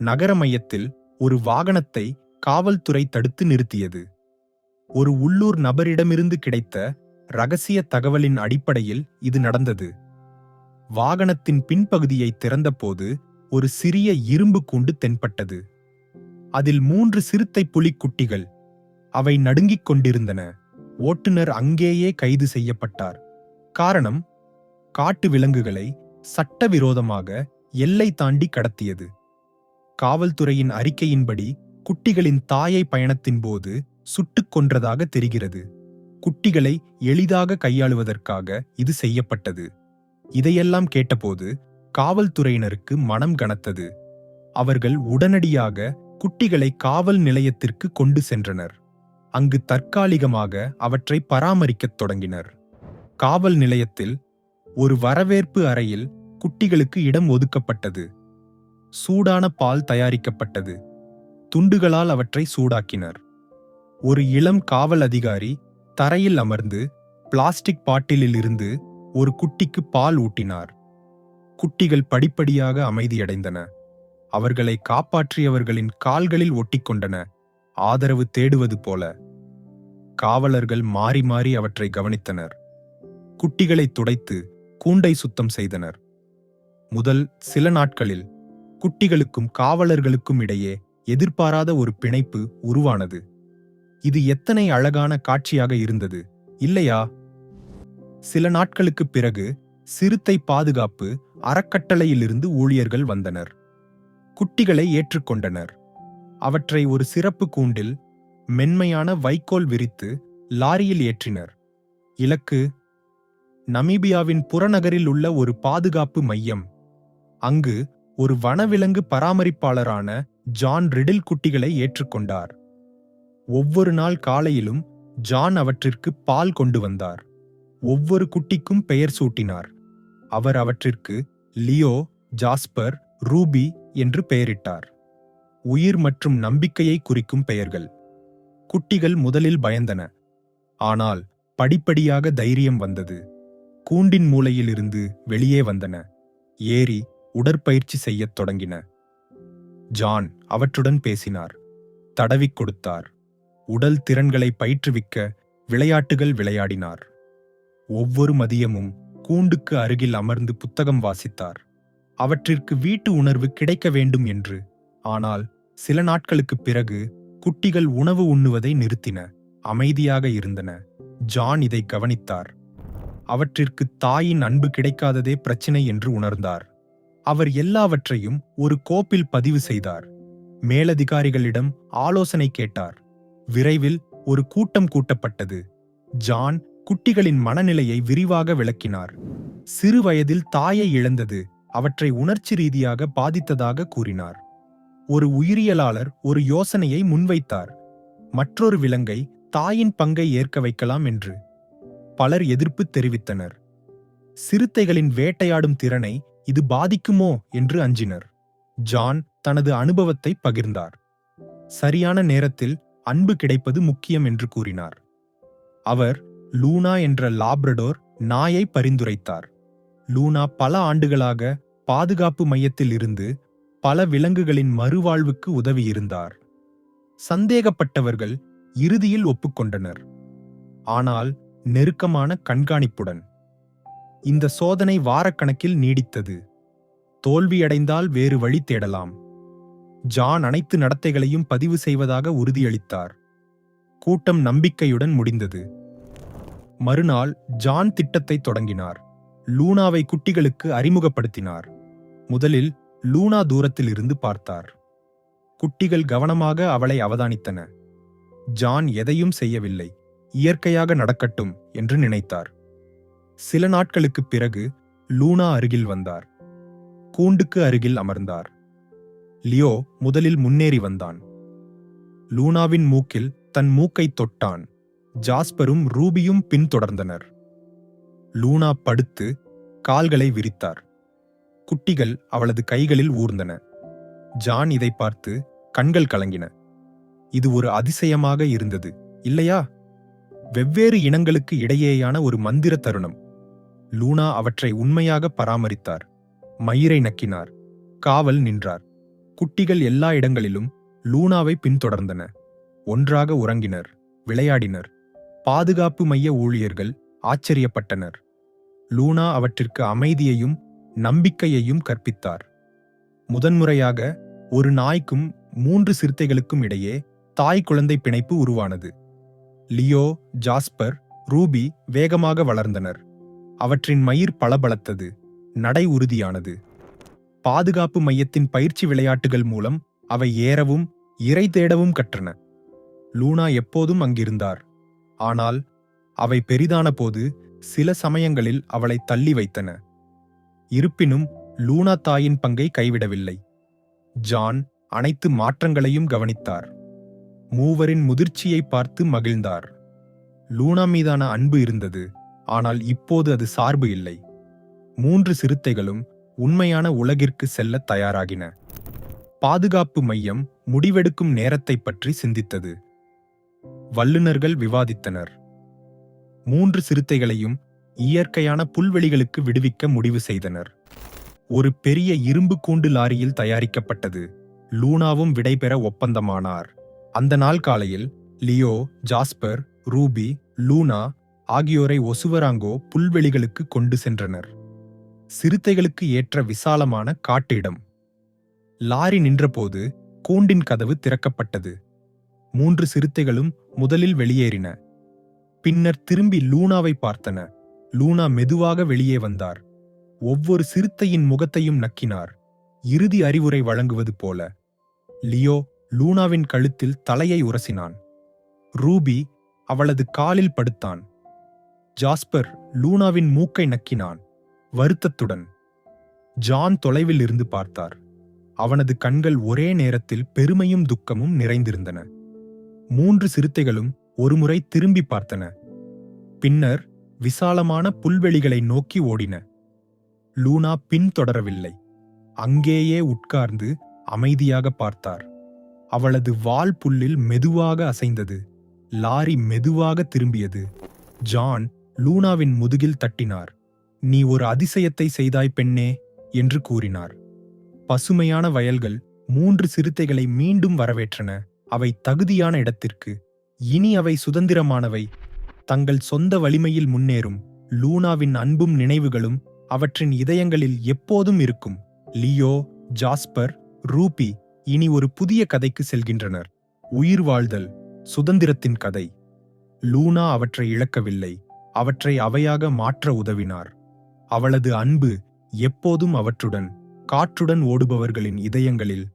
நகர மையத்தில் ஒரு வாகனத்தை காவல்துறை தடுத்து நிறுத்தியது. ஒரு உள்ளூர் நபரிடமிருந்து கிடைத்த ரகசிய தகவலின் அடிப்படையில் இது நடந்தது. வாகனத்தின் பின்பகுதியை திறந்தபோது ஒரு சிறிய இரும்பு கூண்டு தென்பட்டது. அதில் மூன்று சிறுத்தை புலிக் குட்டிகள் அவை நடுங்கிக் கொண்டிருந்தன. ஓட்டுநர் அங்கேயே கைது செய்யப்பட்டார். காரணம் காட்டு விலங்குகளை சட்டவிரோதமாக எல்லை தாண்டி கடத்தியது. காவல்துறையின் அறிக்கையின்படி குட்டிகளின் தாயை பயணத்தின் போது சுட்டுக் கொன்றதாக தெரிகிறது. குட்டிகளை எளிதாக கையாளுவதற்காக இது செய்யப்பட்டது. இதையெல்லாம் கேட்டபோது காவல்துறையினருக்கு மனம் கனத்தது. அவர்கள் உடனடியாக குட்டிகளை காவல் நிலையத்திற்கு கொண்டு சென்றனர். அங்கு தற்காலிகமாக அவற்றை பராமரிக்கத் தொடங்கினர். காவல் நிலையத்தில் ஒரு வரவேற்பு அறையில் குட்டிகளுக்கு இடம் ஒதுக்கப்பட்டது. சூடான பால் தயாரிக்கப்பட்டது. துண்டுகளால் அவற்றை சூடாக்கினர். ஒரு இளம் காவல் அதிகாரி தரையில் அமர்ந்து பிளாஸ்டிக் பாட்டிலில் இருந்து ஒரு குட்டிக்கு பால் ஊட்டினார். குட்டிகள் படிப்படியாக அமைதியடைந்தன. அவர்களை காப்பாற்றியவர்களின் கால்களில் ஒட்டிக்கொண்டன. ஆதரவு தேடுவது போல. காவலர்கள் மாறி மாறி அவற்றை கவனித்தனர். குட்டிகளை துடைத்து கூண்டை சுத்தம் செய்தனர். முதல் சில நாட்களில் குட்டிகளுக்கும் காவலர்களுக்கும் இடையே எதிர்பாராத ஒரு பிணைப்பு உருவானது. இது எத்தனை அழகான காட்சியாக இருந்தது இல்லையா? சில நாட்களுக்குப் பிறகு சிறுத்தை பாதுகாப்பு அறக்கட்டளையிலிருந்து ஊழியர்கள் வந்தனர். குட்டிகளை ஏற்றுக்கொண்டனர் அவற்றை ஒரு சிறப்பு கூண்டில் மென்மையான வைக்கோல் விரித்து லாரியில் ஏற்றினர். இலக்கு நமீபியாவின் புறநகரில் உள்ள ஒரு பாதுகாப்பு மையம். அங்கு ஒரு வனவிலங்கு பராமரிப்பாளரான ஜான் ரிடில் குட்டிகளை ஏற்றுக்கொண்டார். ஒவ்வொரு நாள் காலையிலும் ஜான் அவற்றிற்கு பால் கொண்டு வந்தார். ஒவ்வொரு குட்டிக்கும் பெயர் சூட்டினார். அவர் அவற்றிற்கு லியோ ஜாஸ்பர் ரூபி என்று பெயரிட்டார். உயிர் மற்றும் நம்பிக்கையை குறிக்கும் பெயர்கள். குட்டிகள் முதலில் பயந்தன. ஆனால் படிப்படியாக தைரியம் வந்தது. கூண்டின் மூலையிலிருந்து வெளியே வந்தன. ஏறி உடற்பயிற்சி செய்யத் தொடங்கின. ஜான் அவற்றுடன் பேசினார். தடவிக் கொடுத்தார். உடல் திறன்களை பயிற்றுவிக்க விளையாட்டுகள் விளையாடினார். ஒவ்வொரு மதியமும் கூண்டுக்கு அருகில் அமர்ந்து புத்தகம் வாசித்தார். அவற்றிற்கு வீட்டு உணர்வு கிடைக்க வேண்டும் என்று. ஆனால் சில நாட்களுக்குப் பிறகு குட்டிகள் உணவு உண்ணுவதை நிறுத்தின. அமைதியாக இருந்தன. ஜான் இதை கவனித்தார். அவற்றிற்கு தாயின் அன்பு கிடைக்காததே பிரச்சினை என்று உணர்ந்தார். அவர் எல்லாவற்றையும் ஒரு கோப்பில் பதிவு செய்தார். மேலதிகாரிகளிடம் ஆலோசனை கேட்டார். விரைவில் ஒரு கூட்டம் கூட்டப்பட்டது. ஜான் குட்டிகளின் மனநிலையை விரிவாக விளக்கினார். சிறு வயதில் தாயை இழந்தது அவற்றை உணர்ச்சி ரீதியாக பாதித்ததாக கூறினார். ஒரு உயிரியலாளர் ஒரு யோசனையை முன்வைத்தார். மற்றொரு விலங்கை தாயின் பங்கை ஏற்க வைக்கலாம் என்று பலர் எதிர்ப்பு தெரிவித்தனர். சிறுத்தைகளின் வேட்டையாடும் திறனை இது பாதிக்குமோ என்று அஞ்சினர். ஜான் தனது அனுபவத்தை பகிர்ந்தார். சரியான நேரத்தில் அன்பு கிடைப்பது முக்கியம் என்று கூறினார். அவர் லூனா என்ற லாப்ரடோர் நாயை பரிந்துரைத்தார். லூனா பல ஆண்டுகளாக பாதுகாப்பு மையத்தில் இருந்து பல விலங்குகளின் மறுவாழ்வுக்கு உதவியிருந்தார். சந்தேகப்பட்டவர்கள் இறுதியில் ஒப்புக்கொண்டனர். ஆனால் நெருக்கமான கண்காணிப்புடன் இந்த சோதனை வாரக்கணக்கில் நீடித்தது. தோல்வியடைந்தால் வேறு வழி தேடலாம். ஜான் அனைத்து நடத்தைகளையும் பதிவு செய்வதாக உறுதியளித்தார். கூட்டம் நம்பிக்கையுடன் முடிந்தது. மறுநாள் ஜான் திட்டத்தை தொடங்கினார். லூனாவை குட்டிகளுக்கு அறிமுகப்படுத்தினார். முதலில் லூனா தூரத்தில் இருந்து பார்த்தார். குட்டிகள் கவனமாக அவளை அவதானித்தன. ஜான் எதையும் செய்யவில்லை. இயற்கையாக நடக்கட்டும் என்று நினைத்தார். சில நாட்களுக்குப் பிறகு லூனா அருகில் வந்தார். கூண்டுக்கு அருகில் அமர்ந்தார். லியோ முதலில் முன்னேறி வந்தான். லூனாவின் மூக்கில் தன் மூக்கை தொட்டான். ஜாஸ்பரும் ரூபியும் பின்தொடர்ந்தனர். லூனா படுத்து கால்களை விரித்தார். குட்டிகள் அவளது கைகளில் ஊர்ந்தன. ஜான் இதை பார்த்து கண்கள் கலங்கின. இது ஒரு அதிசயமாக இருந்தது இல்லையா? வெவ்வேறு இனங்களுக்கு இடையேயான ஒரு மந்திர தருணம். லூனா அவற்றை உண்மையாக பராமரித்தார். மயிரை நக்கினார். காவல் நின்றார். குட்டிகள் எல்லா இடங்களிலும் லூனாவை பின்தொடர்ந்தன. ஒன்றாக உறங்கினர். விளையாடினர். பாதுகாப்பு மைய ஊழியர்கள் ஆச்சரியப்பட்டனர். லூனா அவற்றிற்கு அமைதியையும் நம்பிக்கையையும் கற்பித்தார். முதன்முறையாக ஒரு நாய்க்கும் மூன்று சிறுத்தைகளுக்கும் இடையே தாய் குழந்தை பிணைப்பு உருவானது. லியோ ஜாஸ்பர் ரூபி வேகமாக வளர்ந்தனர். அவற்றின் மயிர் பளபளத்தது நடை உறுதியானது. பாதுகாப்பு மையத்தின் பயிற்சி விளையாட்டுகள் மூலம் அவை ஏறவும் இறை தேடவும் கற்றன. லூனா எப்போதும் அங்கிருந்தார். ஆனால் அவை பெரிதான போது சில சமயங்களில் அவளை தள்ளி வைத்தன. இருப்பினும் லூனா தாயின் பங்கை கைவிடவில்லை. ஜான் அனைத்து மாற்றங்களையும் கவனித்தார். மூவரின் முதிர்ச்சியை பார்த்து மகிழ்ந்தார். லூனா மீதான அன்பு இருந்தது. ஆனால் இப்போது அது சார்பு இல்லை. மூன்று சிறுத்தைகளும் உண்மையான உலகிற்கு செல்ல தயாராகின. பாதுகாப்பு மையம் முடிவெடுக்கும் நேரத்தைப் பற்றி சிந்தித்தது. வல்லுநர்கள் விவாதித்தனர். மூன்று சிறுத்தைகளையும் இயற்கையான புல்வெளிகளுக்கு விடுவிக்க முடிவு செய்தனர். ஒரு பெரிய இரும்பு கூண்டு லாரியில் தயாரிக்கப்பட்டது. லூனாவும் விடைபெற ஒப்பந்தமானார். அந்த நாள் காலையில் லியோ ஜாஸ்பர் ரூபி லூனா ஆகியோரை ஒசுவராங்கோ புல்வெளிகளுக்கு கொண்டு சென்றனர். சிறுத்தைகளுக்கு ஏற்ற விசாலமான காட்டு இடம் லாரி நின்றபோது கூண்டின் கதவு திறக்கப்பட்டது. மூன்று சிறுத்தைகளும் முதலில் வெளியேறின. பின்னர் திரும்பி லூனாவை பார்த்தன. லூனா மெதுவாக வெளியே வந்தார். ஒவ்வொரு சிறுத்தையின் முகத்தையும் நக்கினார். இறுதி அறிவுரை வழங்குவது போல. லியோ லூனாவின் கழுத்தில் தலையை உரசினான். ரூபி அவளது காலில் படுத்தான். ஜாஸ்பர் லூனாவின் மூக்கை நக்கினான். வருத்தத்துடன் ஜான் தொலைவில் இருந்து பார்த்தார். அவனது கண்கள் ஒரே நேரத்தில் பெருமையும் துக்கமும் நிறைந்திருந்தன. மூன்று சிறுத்தைகளும் ஒருமுறை திரும்பி பார்த்தன. பின்னர் விசாலமான புல்வெளிகளை நோக்கி ஓடின. லூனா பின்தொடரவில்லை. அங்கேயே உட்கார்ந்து அமைதியாக பார்த்தார். அவளது வால் புல்லில் மெதுவாக அசைந்தது. லாரி மெதுவாக திரும்பியது. ஜான் லூனாவின் முதுகில் தட்டினார். நீ ஒரு அதிசயத்தை செய்தாய் பெண்ணே என்று கூறினார். பசுமையான வயல்கள் மூன்று சிறுத்தைகளை மீண்டும் வரவேற்றன. அவை தகுதியான இடத்திற்கு இனி அவை சுதந்திரமானவை. தங்கள் சொந்த வலிமையில் முன்னேறும். லூனாவின் அன்பும் நினைவுகளும் அவற்றின் இதயங்களில் எப்போதும் இருக்கும். லியோ ஜாஸ்பர் ரூபி இனி ஒரு புதிய கதைக்கு செல்கின்றனர். உயிர் வாழ்தல் சுதந்திரத்தின் கதை. லூனா அவற்றை இழக்கவில்லை. அவற்றை அவையாக மாற்ற உதவினார். அவளது அன்பு எப்போதும் அவற்றுடன் காற்றுடன் ஓடுபவர்களின் இதயங்களில்